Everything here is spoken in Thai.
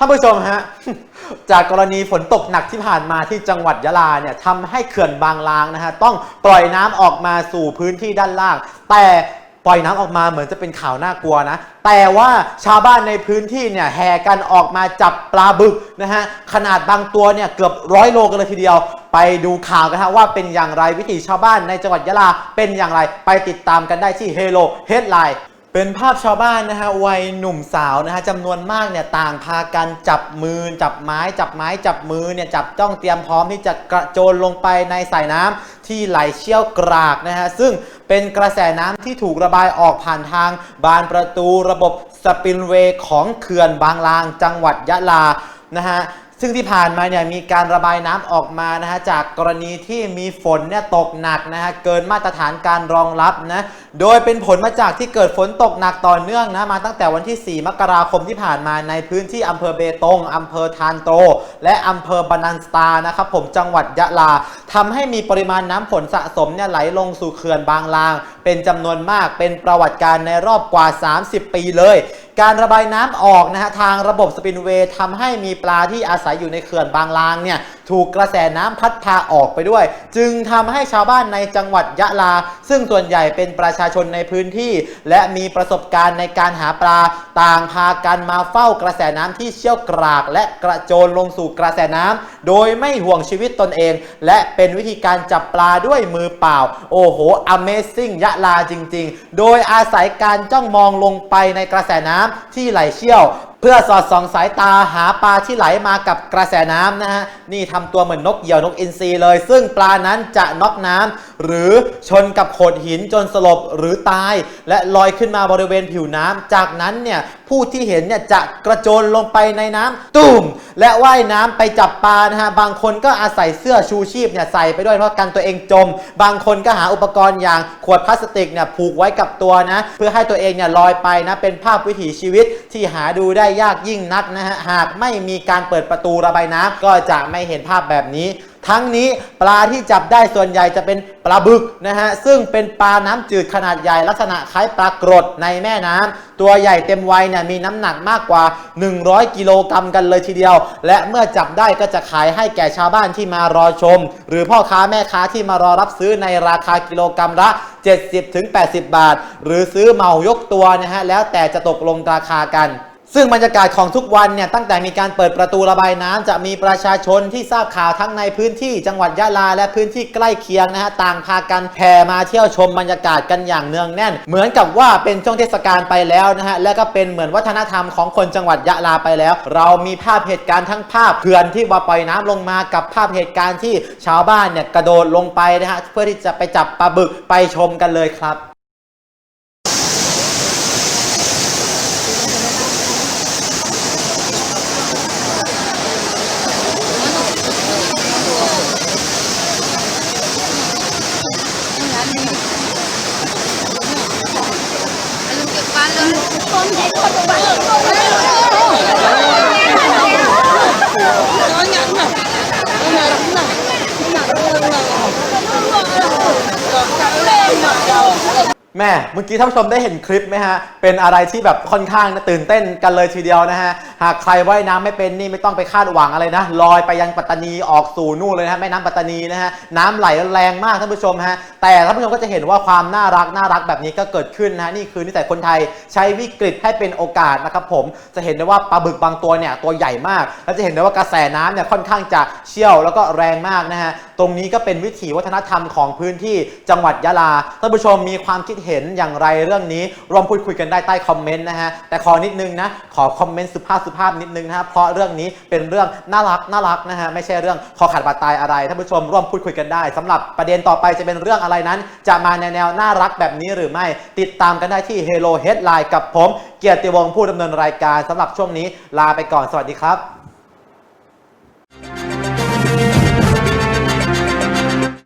ท่านผู้ชมฮะ จากกรณีฝนตกหนักที่ผ่านมาที่จังหวัดยะลาเนี่ยทำให้เขื่อนบางลางนะฮะต้องปล่อยน้ำออกมาสู่พื้นที่ด้านล่าง แต่ปล่อยน้ำออกมาเหมือนจะเป็นข่าวน่ากลัวนะ แต่ว่าชาวบ้านในพื้นที่เนี่ยแห่กันออกมาจับปลาบึกนะฮะขนาดบางตัวเนี่ยเกือบร้อยโลกันเลยทีเดียว ไปดูข่าวกันฮะว่าเป็นอย่างไรวิถีชาวบ้านในจังหวัดยะลาเป็นอย่างไร ไปติดตามกันได้ที่ Hello Headline เเป็นภาพชาวบ้านนะฮะวัยหนุ่มสาวนะฮะจำนวนมากเนี่ยต่างพากันจับมือ จับไม้ จับไม้ จับมือเนี่ยจับจ้องเตรียมพร้อมที่จะกระโจนลงไปในสายน้ำที่ไหลเชี่ยวกรากนะฮะซึ่งเป็นกระแสน้ำที่ถูกระบายออกผ่านทาง บานประตูระบบสปินเวย์ของเขื่อนบางลาง จังหวัดยะลานะฮะซึ่งที่ผ่านมาเนี่ยมีการระบายน้ำออกมานะฮะจากกรณีที่มีฝนเนี่ยตกหนักนะฮะเกินมาตรฐานการรองรับนะโดยเป็นผลมาจากที่เกิดฝนตกหนักต่อเนื่องนะมาตั้งแต่วันที่ 4 มกราคมที่ผ่านมาในพื้นที่อำเภอเบตงอำเภอทานโต และอำเภอบานันสตานะครับผมจังหวัดยะลาทำให้มีปริมาณน้ำฝนสะสมเนี่ยไหลลงสู่เขื่อนบางลาง เป็นจำนวนมากเป็นประวัติการในรอบกว่า 30 ปีเลยการระบายน้ำออกนะฮะทางระบบสปินเวย์ทำให้มีปลาที่อาศัยอยู่ในเขื่อนบางลางเนี่ย ถูกกระแสน้ำพัดพาออกไปด้วย จึงทำให้ชาวบ้านในจังหวัดยะลา ซึ่งส่วนใหญ่เป็นประชาชนในพื้นที่ และมีประสบการณ์ในการหาปลาต่างพากันมาเฝ้ากระแสน้ำที่เชี่ยวกราก และกระโจนลงสู่กระแสน้ำโดยไม่ห่วงชีวิตตนเอง และเป็นวิธีการจับปลาด้วยมือเปล่า โอ้โห Amazing ยะลาจริง ๆ โดยอาศัยการจ้องมองลงไปในกระแสน้ำที่ไหลเชี่ยว เพื่อสอดส่องสายตาหาปลาที่ไหลมากับกระแสน้ำนะฮะนี่ทำตัวเหมือนนกเหยี่ยวนกอินทรีเลย ซึ่งปลานั้นจะน็อกน้ำหรือชนกับโขดหินจนสลบหรือตาย และลอยขึ้นมาบริเวณผิวน้ำจากนั้นเนี่ย ผู้ที่เห็นเนี่ยจะกระโจนลงไปในน้ำตุ้มและว่ายน้ำไปจับปลานะฮะบางคนก็อาศัยเสื้อชูชีพเนี่ยใส่ไปด้วยเพราะกันตัวเองจม บางคนก็หาอุปกรณ์อย่างขวดพลาสติกเนี่ยผูกไว้กับตัวนะเพื่อให้ตัวเองเนี่ยลอยไปนะเป็นภาพวิถีชีวิตที่หาดูได้ยากยิ่งนักนะฮะหากไม่มีการเปิดประตูระบายน้ำก็จะไม่เห็นภาพแบบนี้ ทั้งนี้ปลาที่จับได้ส่วนใหญ่จะเป็นปลาบึกนะฮะซึ่งเป็นปลาน้ำจืดขนาดใหญ่ลักษณะคล้ายปลากรดในแม่น้ำตัวใหญ่เต็มวัยเนี่ยมีน้ำหนักมากกว่า 100 กิโลกรัมกันเลยทีเดียว และเมื่อจับได้ก็จะขายให้แก่ชาวบ้านที่มารอชม หรือพ่อค้าแม่ค้าที่มารอรับซื้อในราคากิโลกรัมละ 70-80 บาท หรือซื้อเหมายกตัวนะฮะแล้วแต่จะตกลงราคากัน ซึ่งบรรยากาศของทุกวันเนี่ยตั้งแต่มีการเปิดประตูระบายน้ำจะมีประชาชนที่ทราบข่าวทั้งในพื้นที่จังหวัดยะลา และพื้นที่ใกล้เคียงนะฮะต่างพากันแผ่มาเที่ยวชมบรรยากาศกันอย่างเนืองแน่น เหมือนกับว่าเป็นช่วงเทศกาลไปแล้วนะฮะและก็เป็นเหมือนวัฒนธรรมของคนจังหวัดยะลาไปแล้ว เรามีภาพเหตุการณ์ทั้งภาพเขื่อนที่ว่าปล่อยน้ำลงมากับภาพเหตุการณ์ที่ชาวบ้านเนี่ยกระโดดลงไปนะฮะเพื่อที่จะไปจับปลาบึกไปชมกันเลยครับ แม่เมื่อกี้ท่านผู้ชมได้เห็นคลิปไหมฮะ เป็นอะไรที่แบบค่อนข้างนะตื่นเต้นกันเลยทีเดียวนะฮะหากใครว่ายน้ำไม่เป็นนี่ไม่ต้องไปคาดหวังอะไรนะลอยไปยังปัตตานีออกสู่นู่นเลยนะแม่น้ำปัตตานีนะฮะน้ำไหลแรงมากท่านผู้ชมฮะแต่ท่านผู้ชมก็จะเห็นว่าความน่ารักน่ารักแบบนี้ก็เกิดขึ้นนะนี่คือนิสัยคนไทยใช้วิกฤตให้เป็นโอกาสนะครับผมจะเห็นได้ว่าปลาบึกบางตัวเนี่ยตัวใหญ่มาก แล้วจะเห็นได้ว่ากระแสน้ำเนี่ยค่อนข้างจะเชี่ยวแล้วก็แรงมากนะฮะตรงนี้ก็เป็นวิถีวัฒนธรรมของพื้นที่จังหวัดยะลาท่านผู้ชมมีความคิดเห็นอย่างไรเรื่องนี้ร่วมพูดคุยกันได้ใต้คอมเมนต์นะฮะแต่ขอนิดนึงนะขอคอมเมนต์สุภาพสุภาพนิดนึงนะฮะเพราะเรื่องนี้เป็นเรื่องน่ารักน่ารักนะฮะไม่ใช่เรื่องคอขาดบาดตายอะไรท่านผู้ชมร่วมพูดคุยกันได้สำหรับประเด็นต่อไปจะเป็นเรื่องอะไรนั้น จะมาในแนวน่ารักแบบนี้หรือไม่ติดตามกันได้ที่ Hello Headline กับผม เกียรติวงศ์ผู้ดำเนินรายการสำหรับช่วงนี้ลาไปก่อนสวัสดีครับ